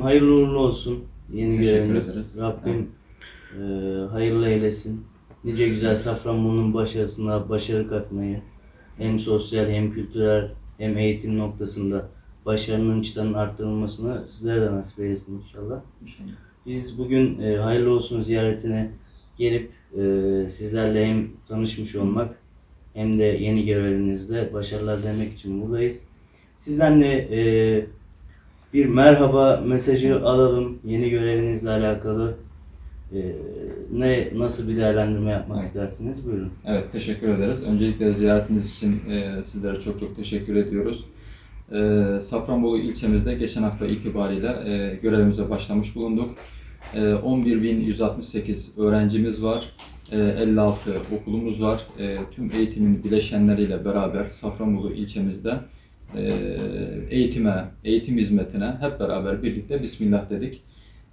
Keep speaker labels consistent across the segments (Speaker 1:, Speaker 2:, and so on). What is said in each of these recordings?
Speaker 1: Efendim hayırlı uğurlu olsun yeni
Speaker 2: Teşekkür
Speaker 1: göreviniz.
Speaker 2: ederiz.
Speaker 1: Rabbim e, hayırlı eylesin. Nice güzel Safranbolu'nun başarısına başarı katmayı hem sosyal hem kültürel hem eğitim noktasında başarının çıtanın arttırılmasını sizlere de nasip eylesin inşallah.
Speaker 2: İnşallah.
Speaker 1: Biz bugün e, hayırlı olsun ziyaretine gelip e, sizlerle hem tanışmış olmak hem de yeni görevinizde başarılar demek için buradayız. Sizden de e, bir merhaba mesajı alalım yeni görevinizle alakalı. E, ne nasıl bir değerlendirme yapmak
Speaker 2: Evet.
Speaker 1: istersiniz? Buyurun.
Speaker 2: Evet, teşekkür ederiz. Öncelikle ziyaretiniz için e, sizlere çok çok teşekkür ediyoruz. E, Safranbolu ilçemizde geçen hafta itibariyle e, görevimize başlamış bulunduk. E, 11.168 öğrencimiz var. E, 56 okulumuz var. E, tüm eğitimin bileşenleriyle beraber Safranbolu ilçemizde e, eğitime, eğitim hizmetine hep beraber birlikte Bismillah dedik.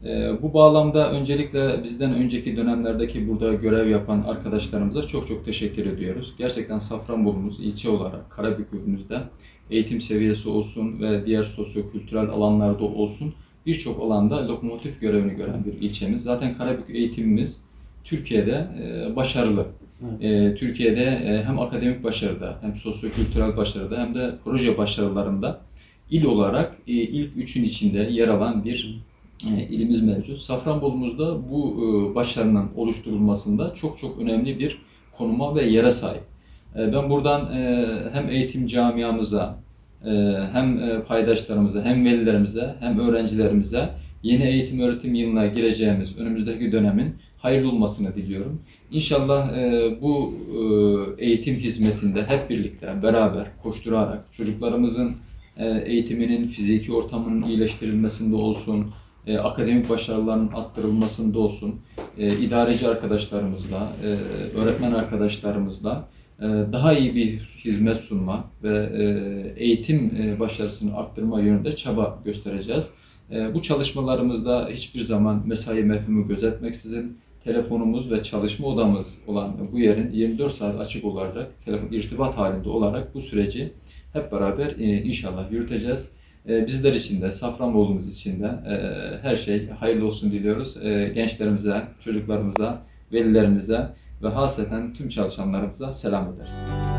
Speaker 2: Ee, Bu bağlamda öncelikle bizden önceki dönemlerdeki burada görev yapan arkadaşlarımıza çok çok teşekkür ediyoruz. Gerçekten Safranbolumuz ilçe olarak Karabük'ümüzde eğitim seviyesi olsun ve diğer sosyo-kültürel alanlarda olsun birçok alanda lokomotif görevini gören bir ilçemiz. Zaten Karabük eğitimimiz Türkiye'de e, başarılı.
Speaker 1: Evet.
Speaker 2: E, Türkiye'de e, hem akademik başarıda hem sosyo-kültürel başarıda hem de proje başarılarında il olarak e, ilk üçün içinde yer alan bir e, ilimiz mevcut. Safranbolumuzda bu e, başarının oluşturulmasında çok çok önemli bir konuma ve yere sahip. Ben buradan hem eğitim camiamıza, hem paydaşlarımıza, hem velilerimize, hem öğrencilerimize yeni eğitim öğretim yılına gireceğimiz önümüzdeki dönemin hayırlı olmasını diliyorum. İnşallah e, bu e, eğitim hizmetinde hep birlikte beraber koşturarak çocuklarımızın e, eğitiminin, fiziki ortamının iyileştirilmesinde olsun, e, akademik başarıların arttırılmasında olsun, e, idareci arkadaşlarımızla, e, öğretmen arkadaşlarımızla e, daha iyi bir hizmet sunma ve e, eğitim e, başarısını arttırma yönünde çaba göstereceğiz. E, bu çalışmalarımızda hiçbir zaman mesai mefhumu gözetmeksizin telefonumuz ve çalışma odamız olan bu yerin 24 saat açık olarak telefon irtibat halinde olarak bu süreci hep beraber e, inşallah yürüteceğiz. E, Bizler için de, Safranbolumuz için de e, her şey hayırlı olsun diliyoruz. Gençlerimize, çocuklarımıza, velilerimize ve hasreten tüm çalışanlarımıza selam ederiz.